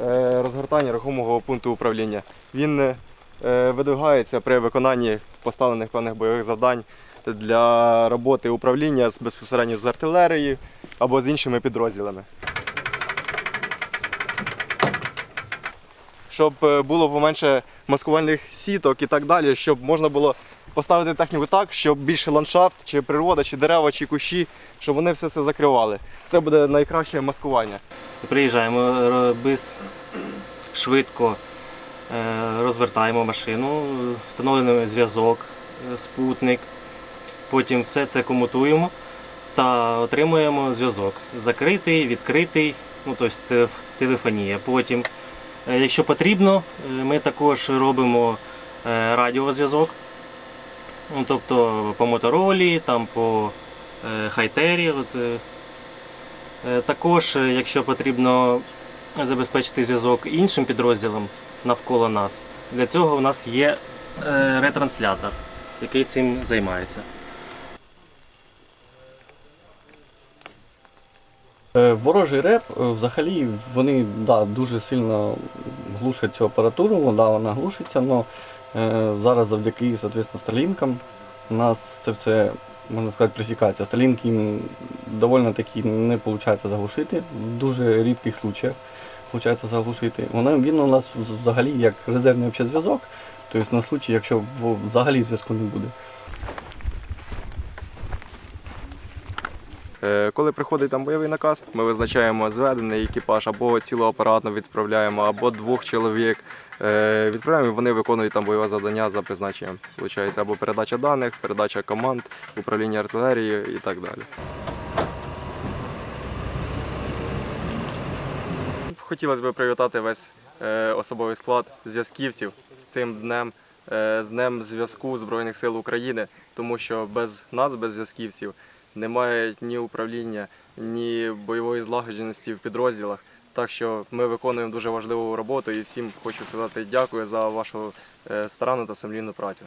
е, розгортання рухомого пункту управління. Він е, видвигається при виконанні поставлених певних бойових завдань для роботи управління безпосередньо з артилерією або з іншими підрозділами. Щоб е, було поменше маскувальних сіток і так далі, щоб можна було поставити техніку так, щоб більше ландшафт, чи природа, чи дерева, чи кущі, щоб вони все це закривали. Це буде найкраще маскування. Приїжджаємо ро- без швидко е, розвертаємо машину, встановлюємо зв'язок, е, спутник. Потім все це комутуємо та отримуємо зв'язок. Закритий, відкритий, ну тобто телефонія. Потім, е, якщо потрібно, е, ми також робимо е, радіозв'язок. Ну, тобто по моторолі, там по е, хайтері. От, е, Е, Також, якщо потрібно забезпечити зв'язок іншим підрозділам навколо нас, для цього у нас є ретранслятор, який цим займається. Ворожий реп, взагалі, вони да, дуже сильно глушать цю апаратуру, да, вона глушиться, але зараз завдяки соответственно, старлінкам у нас це все, можна сказати, присікається. Старлінки доволі таки не виходить заглушити, в дуже рідких случаях виходить заглушити. Вона він у нас взагалі як резервний зв'язок, тобто на случай, якщо взагалі зв'язку не буде. Коли приходить там бойовий наказ, ми визначаємо зведений екіпаж або цілоапаратно відправляємо, або двох чоловік. Е, Відправляємо, і вони виконують там бойове завдання за призначенням. Получається або передача даних, передача команд, управління артилерією і так далі. Хотілося б привітати весь е, особовий склад зв'язківців з цим днем, е, з днем зв'язку Збройних сил України, тому що без нас, без зв'язківців, немає ні управління, ні бойової злагодженості в підрозділах. Так що ми виконуємо дуже важливу роботу і всім хочу сказати дякую за вашу е, старанну та сумлінну працю.